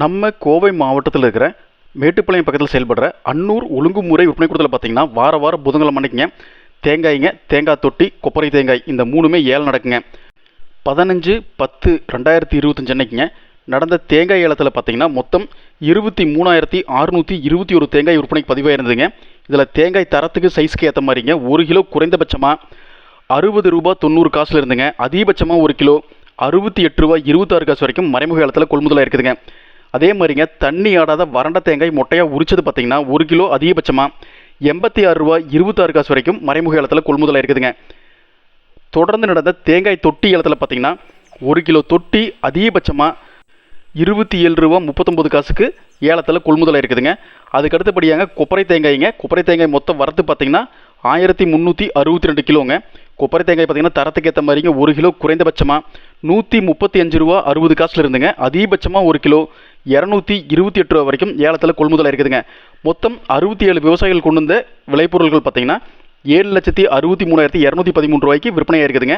நம்ம கோவை மாவட்டத்தில் இருக்கிற மேட்டுப்பாளையம் பக்கத்தில் செயல்படுற அன்னூர் ஒழுங்குமுறை விற்பனை கூடத்தில் பார்த்தீங்கன்னா வார வாரம் புதன்கிழமை அன்னைக்குங்க. தேங்காய்ங்க தேங்காய் தொட்டி கொப்பரை தேங்காய் இந்த மூணுமே ஏழை நடக்குங்க. பதினஞ்சு பத்து ரெண்டாயிரத்தி இருபத்தஞ்சு அன்னைக்குங்க. நடந்த தேங்காய் ஏலத்தில் பார்த்தீங்கன்னா மொத்தம் இருபத்தி மூணாயிரத்தி அறுநூற்றி இருபத்தி ஒரு தேங்காய் விற்பனைக்கு பதிவாயிருந்ததுங்க. இதில் தேங்காய் தரத்துக்கு சைஸ்க்கு ஏற்ற மாதிரிங்க. ஒரு கிலோ குறைந்தபட்சமாக அறுபது ரூபா தொண்ணூறு காசுல இருந்துங்க. அதிகபட்சமாக ஒரு கிலோ அறுபத்தி எட்டு ரூபா இருபத்தாறு காசு வரைக்கும் மறைமுக ஏலத்தில் கொள்முதலாக இருக்குதுங்க அதே மாதிரிங்க தண்ணி ஆடாத வறண்ட தேங்காய் மொட்டையாக உரிச்சது பார்த்தீங்கன்னா ஒரு கிலோ அதிகபட்சமாக எண்பத்தி ஆறு ரூபா இருபத்தாறு காசு வரைக்கும் மறைமுக ஏலத்தில் கொள்முதலாக இருக்குதுங்க தொடர்ந்து நடந்த தேங்காய் தொட்டி ஏலத்தில் பார்த்தீங்கன்னா ஒரு கிலோ தொட்டி அதிகபட்சமாக இருபத்தி ஏழு ரூபா முப்பத்தொம்பது காசுக்கு ஏலத்தில் கொள்முதலாக இருக்குதுங்க அதுக்கு அடுத்தபடியாங்க கொப்பரை தேங்காய்ங்க. கொப்பரை தேங்காய் மொத்தம் வரத்து பார்த்திங்கன்னா ஆயிரத்தி முந்நூற்றி அறுபத்தி ரெண்டு கிலோங்க. கொப்பரை தேங்காய் பார்த்தீங்கன்னா தரத்துக்கு ஏற்ற மாதிரிங்க ஒரு கிலோ குறைந்தபட்சமாக நூற்றி முப்பத்தி அஞ்சு ரூபா அறுபது காசில் இருந்துங்க. அதிகபட்சமாக ஒரு கிலோ இரநூத்தி இருபத்தி எட்டு ரூபா வரைக்கும் ஏலத்தில் கொள்முதல் இருக்குதுங்க மொத்தம் அறுபத்தி ஏழு விவசாயிகள் கொண்டு வந்த விளைபொருட்கள் பார்த்தீங்கன்னா ஏழு லட்சத்தி அறுபத்தி மூணாயிரத்தி இரநூத்தி பதிமூணு ரூபாய்க்கு விற்பனையாக இருக்குதுங்க